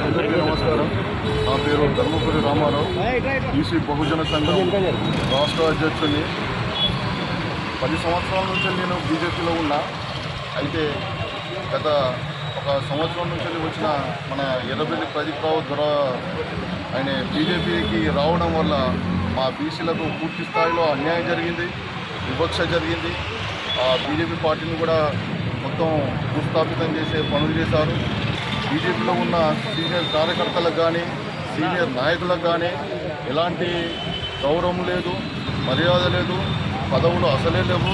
అందరికీ నమస్కారం నా పేరు ధర్మపురి రామారావు ఈసీ బహుజన సంఘం రాష్ట్ర అధ్యక్షుడిని పది సంవత్సరాల నుంచి నేను బీజేపీలో ఉన్నా అయితే గత ఒక సంవత్సరం నుంచి వచ్చిన మన ఎర్రబెల్లి ప్రదీప్ రావు ఆయన బీజేపీకి రావడం వల్ల మా బీసీలకు పూర్తి స్థాయిలో అన్యాయం జరిగింది వివక్ష జరిగింది ఆ బీజేపీ పార్టీని కూడా మొత్తం భూస్థాపితం చేసే పనులు చేశారు. బీజేపీలో ఉన్న సీనియర్ కార్యకర్తలకు కానీ సీనియర్ నాయకులకు కానీ ఎలాంటి గౌరవం లేదు మర్యాద లేదు పదవులు అసలే లేవు.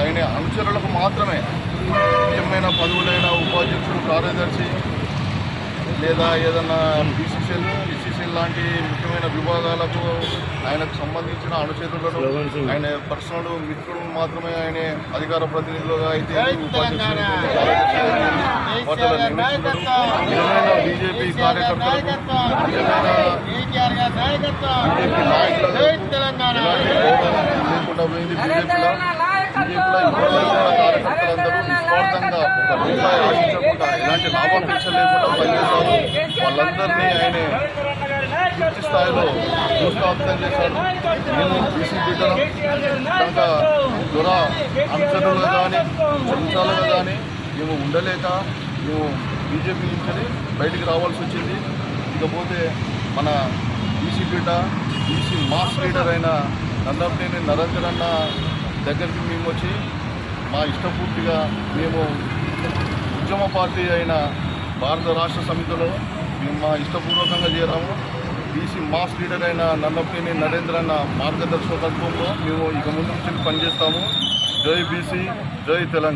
ఆయన అనుచరులకు మాత్రమే ముఖ్యమైన పదవులైన ఉపాధ్యక్షుడు కార్యదర్శి లేదా ఏదన్నా బీసీసీఎల్ బీసీసీఎల్ లాంటి ముఖ్యమైన విభాగాలకు ఆయనకు సంబంధించిన అనుచరులను ఆయన పర్సనల్ మిత్రులను మాత్రమే ఆయన అధికార ప్రతినిధులుగా అయితే బీజేపీ లేకుండా పోయింది బీజేపీలో కార్యకర్తలందరూ నిస్వార్థంగా ఎలాంటి లాభాపేక్ష లేకుండా పనిచేశారు? వాళ్ళందరినీ ఆయన పూర్తి స్థాయిలో భూస్థాపితం చేశారు. నేను బీసీ బిడ్డను కనుక దొర కానీ చెంచాలుగా కానీ మేము ఉండలేక మేము బీజేపీ నుంచి బయటికి రావాల్సి వచ్చింది. ఇకపోతే మన బీసీ బిడ్డ బీసీ మాస్ లీడర్ అయిన నన్నపనేని నరేంద్ర అన్న దగ్గరికి మేము వచ్చి మా ఇష్టపూర్తిగా మేము ఉద్యమ పార్టీ అయిన భారత రాష్ట్ర సమితిలో మేము మా ఇష్టపూర్వకంగా చేరాము. బీసీ మాస్ లీడర్ అయిన నన్నపనేని నరేంద్ర అన్న మార్గదర్శకత్వంలో మేము ఇక ముందు నుంచి పనిచేస్తాము. జై బీసీ జై తెలంగాణ.